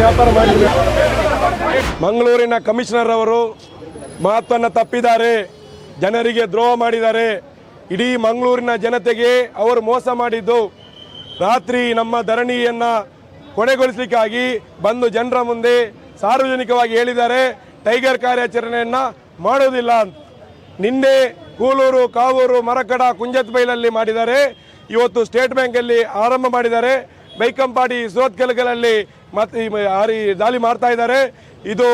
ವ್ಯಾಪಾರ ಮಾಡಿದ್ರು. ಮಂಗಳೂರಿನ ಕಮಿಷನರ್ ಅವರು ಮಾತನ್ನು ತಪ್ಪಿದ್ದಾರೆ. ಜನರಿಗೆ ದ್ರೋಹ ಮಾಡಿದ್ದಾರೆ. ಇಡೀ ಮಂಗಳೂರಿನ ಜನತೆಗೆ ಅವರು ಮೋಸ ಮಾಡಿದ್ದು. ರಾತ್ರಿ ನಮ್ಮ ಧರಣಿಯನ್ನು ಕೊನೆಗೊಳಿಸಲಿಕ್ಕಾಗಿ ಬಂದು ಜನರ ಮುಂದೆ ಸಾರ್ವಜನಿಕವಾಗಿ ಹೇಳಿದ್ದಾರೆ. ಟೈಗರ್ ಕಾರ್ಯಾಚರಣೆಯನ್ನು ಮಾಡುವುದಿಲ್ಲ ಅಂತ. ನಿನ್ನೆ ಕೂಲೂರು, ಕಾವೂರು, ಮರಕಡ ಕುಂಜತ್ಬೈಲಲ್ಲಿ ಮಾಡಿದ್ದಾರೆ. ಇವತ್ತು ಸ್ಟೇಟ್ ಬ್ಯಾಂಕಲ್ಲಿ ಆರಂಭ ಮಾಡಿದ್ದಾರೆ. ಬೈಕಂಪಾಡಿ ಸೋತ್ಕೆಲಗಳಲ್ಲಿ ಮತ್ತೆ ಈ ದಾಳಿ ಮಾಡ್ತಾ ಇದ್ದಾರೆ. ಇದು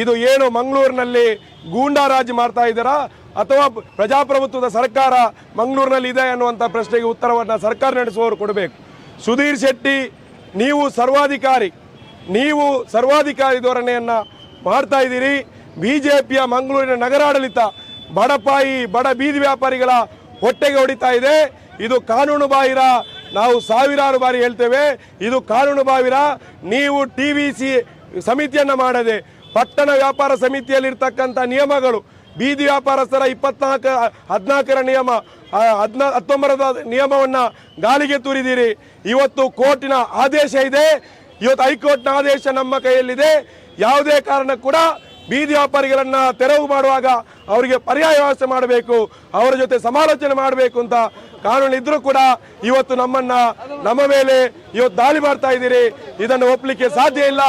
ಇದು ಏನು ಮಂಗಳೂರಿನಲ್ಲಿ ಗೂಂಡಾರಾಜ್ ಮಾಡ್ತಾ ಇದ್ದೀರಾ? ಅಥವಾ ಪ್ರಜಾಪ್ರಭುತ್ವದ ಸರ್ಕಾರ ಮಂಗಳೂರಿನಲ್ಲಿ ಇದೆ ಅನ್ನುವಂಥ ಪ್ರಶ್ನೆಗೆ ಉತ್ತರವನ್ನು ಸರ್ಕಾರ ನಡೆಸುವವರು ಕೊಡಬೇಕು. ಸುಧೀರ್ ಶೆಟ್ಟಿ, ನೀವು ಸರ್ವಾಧಿಕಾರಿ ನೀವು ಸರ್ವಾಧಿಕಾರಿ ಧೋರಣೆಯನ್ನು ಮಾಡ್ತಾ ಇದ್ದೀರಿ. ಪಿಯ ಮಂಗಳೂರಿನ ನಗರಾಡಳಿತ ಬಡಪಾಯಿ, ಬಡ ಬೀದಿ ವ್ಯಾಪಾರಿಗಳ ಹೊಟ್ಟೆಗೆ ಹೊಡಿತಾ ಇದೆ. ಇದು ಕಾನೂನು ಬಾಹಿರ ನಾವು ಸಾವಿರಾರು ಬಾರಿ ಹೇಳ್ತೇವೆ, ಇದು ಕಾನೂನು ಬಾವಿರ ನೀವು ಟಿ ವಿ ಸಿ ಸಮಿತಿಯನ್ನು ಮಾಡದೆ, ಪಟ್ಟಣ ವ್ಯಾಪಾರ ಸಮಿತಿಯಲ್ಲಿರ್ತಕ್ಕಂಥ ನಿಯಮಗಳು, ಬೀದಿ ವ್ಯಾಪಾರಸ್ಥರ ಇಪ್ಪತ್ನಾಲ್ಕು, ಹದಿನಾಲ್ಕರ ನಿಯಮ ಹದಿನಾ ಹತ್ತೊಂಬತ್ತರ ನಿಯಮವನ್ನು ಗಾಳಿಗೆ ತೂರಿದಿರಿ ಇವತ್ತು ಕೋರ್ಟಿನ ಆದೇಶ ಇದೆ, ಇವತ್ತು ಹೈಕೋರ್ಟ್ನ ಆದೇಶ ನಮ್ಮ ಕೈಯಲ್ಲಿದೆ. ಯಾವುದೇ ಕಾರಣ ಕೂಡ ಬೀದಿ ವ್ಯಾಪಾರಿಗಳನ್ನ ತೆರವು ಮಾಡುವಾಗ ಅವರಿಗೆ ಪರ್ಯಾಯ ವ್ಯವಸ್ಥೆ ಮಾಡಬೇಕು, ಅವರ ಜೊತೆ ಸಮಾಲೋಚನೆ ಮಾಡಬೇಕು ಅಂತ ಕಾನೂನು ಇದ್ರೂ ಕೂಡ ಇವತ್ತು ನಮ್ಮನ್ನ, ನಮ್ಮ ಮೇಲೆ ಇವತ್ತು ದಾಳಿ ಮಾಡ್ತಾ ಇದ್ದೀರಿ. ಇದನ್ನು ಒಪ್ಪಲಿಕ್ಕೆ ಸಾಧ್ಯ ಇಲ್ಲ.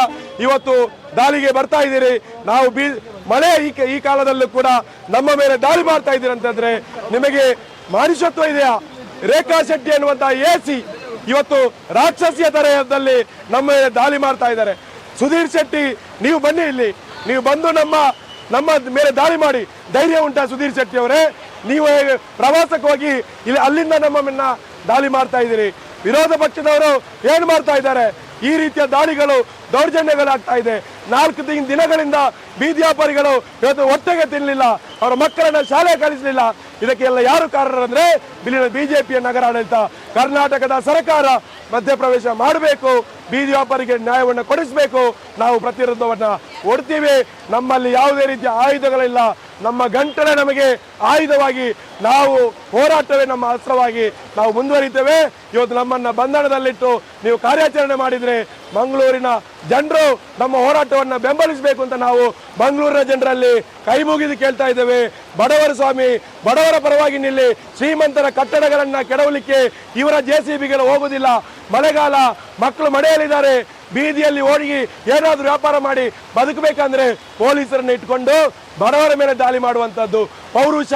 ಇವತ್ತು ದಾಳಿಗೆ ಬರ್ತಾ ಇದ್ದೀರಿ. ನಾವು ಬೀ, ಮಳೆ ಈ ಕಾಲದಲ್ಲೂ ಕೂಡ ನಮ್ಮ ಮೇಲೆ ದಾಳಿ ಮಾಡ್ತಾ ಇದ್ದೀರಿ ಅಂತಂದ್ರೆ ನಿಮಗೆ ಮಾನುಷತ್ವ ಇದೆಯಾ? ರೇಖಾ ಶೆಟ್ಟಿ ಅನ್ನುವಂತ ಎ ಸಿ ಇವತ್ತು ರಾಕ್ಷಸಿಯ ತರಹದಲ್ಲಿ ನಮ್ಮ ಮೇಲೆ ದಾಳಿ ಮಾಡ್ತಾ ಇದ್ದಾರೆ. ಸುಧೀರ್ ಶೆಟ್ಟಿ, ನೀವು ಬನ್ನಿ ಇಲ್ಲಿ. ನೀವು ಬಂದು ನಮ್ಮ ನಮ್ಮ ಮೇಲೆ ದಾಳಿ ಮಾಡಿ. ಧೈರ್ಯ ಉಂಟಾ ಸುಧೀರ್ ಶೆಟ್ಟಿ ಅವರೇ? ನೀವು ಪ್ರವಾಸಕ್ಕೆ ಹೋಗಿ ಇಲ್ಲಿ ಅಲ್ಲಿಂದ ನಮ್ಮನ್ನ ದಾಳಿ ಮಾಡ್ತಾ ಇದ್ದೀರಿ. ವಿರೋಧ ಪಕ್ಷದವರು ಏನ್ ಮಾಡ್ತಾ ಇದ್ದಾರೆ? ಈ ರೀತಿಯ ದಾಳಿಗಳು ದೌರ್ಜನ್ಯಗಳಾಗ್ತಾ ಇದೆ. ನಾಲ್ಕು ದಿನ ದಿನಗಳಿಂದ ಬೀದಿ ವ್ಯಾಪಾರಿಗಳು ಇವತ್ತು ಹೊಟ್ಟೆಗೆ ತಿನ್ನಲಿಲ್ಲ ಅವರ ಮಕ್ಕಳನ್ನ ಶಾಲೆ ಕಳಿಸಲಿಲ್ಲ. ಇದಕ್ಕೆಲ್ಲ ಯಾರು ಕಾರಣರಂದ್ರೆ ಇಲ್ಲಿನ ಬಿಜೆಪಿಯ ನಗರ ಆಡಳಿತ. ಕರ್ನಾಟಕದ ಸರ್ಕಾರ ಮಧ್ಯಪ್ರವೇಶ ಮಾಡಬೇಕು. ಬೀದಿ ವ್ಯಾಪಾರಿಗೆ ನ್ಯಾಯವನ್ನು ಕೊಡಿಸಬೇಕು. ನಾವು ಪ್ರತಿರೋಧವನ್ನ ಒಡ್ತೀವಿ. ನಮ್ಮಲ್ಲಿ ಯಾವುದೇ ರೀತಿಯ ಆಯುಧಗಳಿಲ್ಲ. ನಮ್ಮ ಗಂಟಲೇ ನಮಗೆ ಆಯುಧವಾಗಿ ನಾವು ಹೋರಾಟವೇ ನಮ್ಮ ಅಸ್ತ್ರವಾಗಿ ನಾವು ಮುಂದುವರಿತೇವೆ. ಇವತ್ತು ನಮ್ಮನ್ನ ಬಂಧನದಲ್ಲಿಟ್ಟು ನೀವು ಕಾರ್ಯಾಚರಣೆ ಮಾಡಿದ್ರೆ ಮಂಗಳೂರಿನ ಜನರು ನಮ್ಮ ಹೋರಾಟವನ್ನು ಬೆಂಬಲಿಸಬೇಕು ಅಂತ ನಾವು ಮಂಗಳೂರಿನ ಜನರಲ್ಲಿ ಕೈ ಮುಗಿದು ಕೇಳ್ತಾ ಇದ್ದೇವೆ. ಬಡವರ ಸ್ವಾಮಿ, ಬಡವರ ಪರವಾಗಿ ನಿಲ್ಲಿ ಶ್ರೀಮಂತರ ಕಟ್ಟಡಗಳನ್ನ ಕೆಡವಲಿಕ್ಕೆ ಇವರ ಜೆ ಸಿ ಬಿಗಳು ಹೋಗುವುದಿಲ್ಲ ಮಳೆಗಾಲ ಮಕ್ಕಳು ಮಳೆಯಲ್ಲಿದ್ದಾರೆ. ಬೀದಿಯಲ್ಲಿ ಓಡಿ ಏನಾದರೂ ವ್ಯಾಪಾರ ಮಾಡಿ ಬದುಕಬೇಕಂದ್ರೆ ಪೊಲೀಸರನ್ನು ಇಟ್ಕೊಂಡು ಬಡವರ ಮೇಲೆ ದಾಳಿ ಮಾಡುವಂಥದ್ದು ಪೌರುಷ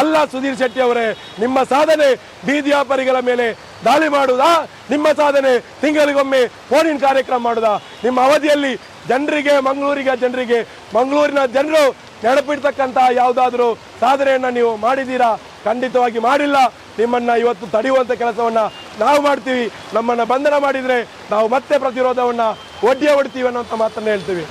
ಅಲ್ಲ ಸುಧೀರ್ ಶೆಟ್ಟಿ ಅವರೇ. ನಿಮ್ಮ ಸಾಧನೆ ಬೀದಿ ವ್ಯಾಪಾರಿಗಳ ಮೇಲೆ ದಾಳಿ ಮಾಡುವುದಾ? ನಿಮ್ಮ ಸಾಧನೆ ತಿಂಗಳಿಗೊಮ್ಮೆ ಫೋನಿನ ಕಾರ್ಯಕ್ರಮ ಮಾಡುವುದಾ? ನಿಮ್ಮ ಅವಧಿಯಲ್ಲಿ ಜನರಿಗೆ, ಮಂಗಳೂರಿಗೆ ಜನರಿಗೆ, ಮಂಗಳೂರಿನ ಜನರು ನೆನಪಿಡ್ತಕ್ಕಂತಹ ಯಾವುದಾದ್ರೂ ಸಾಧನೆಯನ್ನು ನೀವು ಮಾಡಿದ್ದೀರಾ? ಖಂಡಿತವಾಗಿ ಮಾಡಿಲ್ಲ. ನಿಮ್ಮನ್ನ ಇವತ್ತು ತಡೆಯುವಂಥ ಕೆಲಸವನ್ನ ನಾವು ಮಾಡ್ತೀವಿ. ನಮ್ಮನ್ನು ಬಂಧನ ಮಾಡಿದರೆ ನಾವು ಮತ್ತೆ ಪ್ರತಿರೋಧವನ್ನು ಒಡ್ಡಿಯೇ ಹೊಡ್ತೀವಿ ಅನ್ನೋಂಥ ಮಾತನ್ನು ಹೇಳ್ತೀವಿ.